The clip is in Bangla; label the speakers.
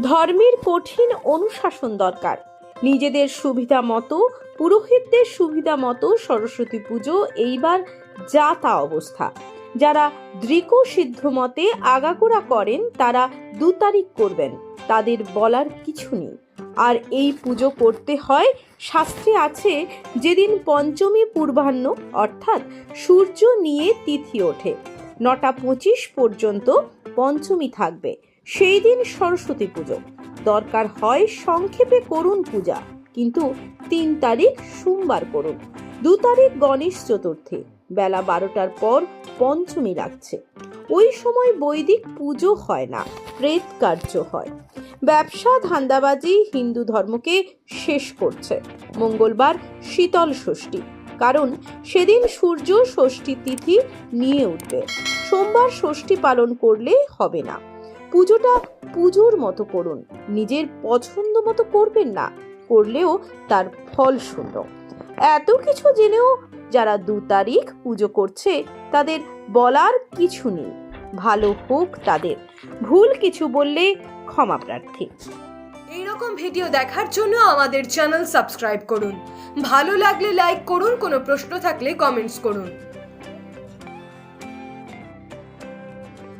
Speaker 1: ধর্মের কঠিন অনুশাসন দরকার। নিজেদের সুবিধা মতো, পুরোহিতদের সুবিধা মতো সরস্বতী পুজো এইবার যা তা অবস্থা। যারা দৃক সিদ্ধ মতে আগাগোড়া করেন, তারা দু তারিখ করবেন। তাদের বলার কিছু নেই। আর এই পুজো করতে হয় শাস্ত্রে আছে, যেদিন পঞ্চমী পূর্বাহ্ন, অর্থাৎ সূর্য নিয়ে তিথি ওঠে। নটা পঁচিশ পর্যন্ত পঞ্চমী থাকবে। সেই দিন সরস্বতী পুজো। দরকার হয় সংক্ষেপে করুন পূজা, কিন্তু তিন তারিখ সোমবার করুন দু তারিখ গণেশ চতুর্থী, বেলা বারোটার পর পঞ্চমী লাগছে। ওই সময় বৈদিক পুজো হয় না, প্রেত কার্য হয়। ব্যবসা ধান্দাবাজি হিন্দু ধর্মকে শেষ করছে। মঙ্গলবার শীতল ষষ্ঠী, কারণ সেদিন সূর্য ষষ্ঠী তিথি নিয়ে উঠবে। সোমবার ষষ্ঠী পালন করলে হবে না। পুজোটা পুজোর মতো করুন। নিজের পছন্দ মতো করবেন না, করলেও তার ফল শূন্য। এত কিছু জেনেও যারা দু তারিখ পুজো করছে, তাদের বলার কিছু নেই। ভালো হোক তাদের। ভুল কিছু বললে ক্ষমা প্রার্থী।
Speaker 2: এইরকম ভিডিও দেখার জন্য আমাদের চ্যানেল সাবস্ক্রাইব করুন। ভালো লাগলে লাইক করুন, কোনো প্রশ্ন থাকলে কমেন্টস করুন।